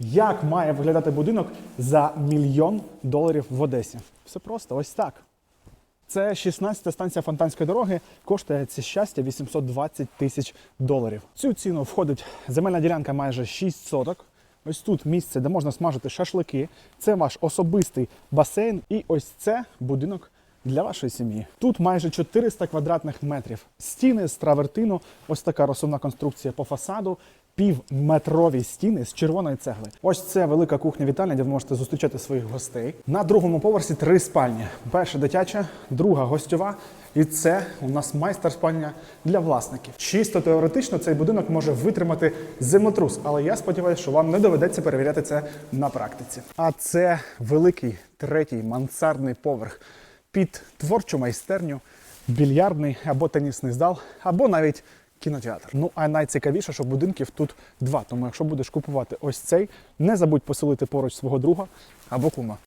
Як має виглядати будинок за мільйон доларів в Одесі? Все просто, ось так. Це 16-та станція Фонтанської дороги, коштує це щастя 820 тисяч доларів. Цю ціну входить земельна ділянка майже 6 соток. Ось тут місце, де можна смажити шашлики. Це ваш особистий басейн. І ось це будинок для вашої сім'ї. Тут майже 400 квадратних метрів. Стіни з травертину, ось така розсувна конструкція по фасаду, півметрові стіни з червоної цегли. Ось це велика кухня вітальня, де ви можете зустрічати своїх гостей. На другому поверсі три спальні: перша дитяча, друга гостьова. І це у нас майстер спальня для власників. Чисто теоретично цей будинок може витримати землетрус, але я сподіваюся, що вам не доведеться перевіряти це на практиці. А це великий третій мансардний поверх під творчу майстерню, більярдний або тенісний зал, або навіть кінотеатр. Ну а найцікавіше, що будинків тут два. Тому якщо будеш купувати ось цей, не забудь поселити поруч свого друга або кума.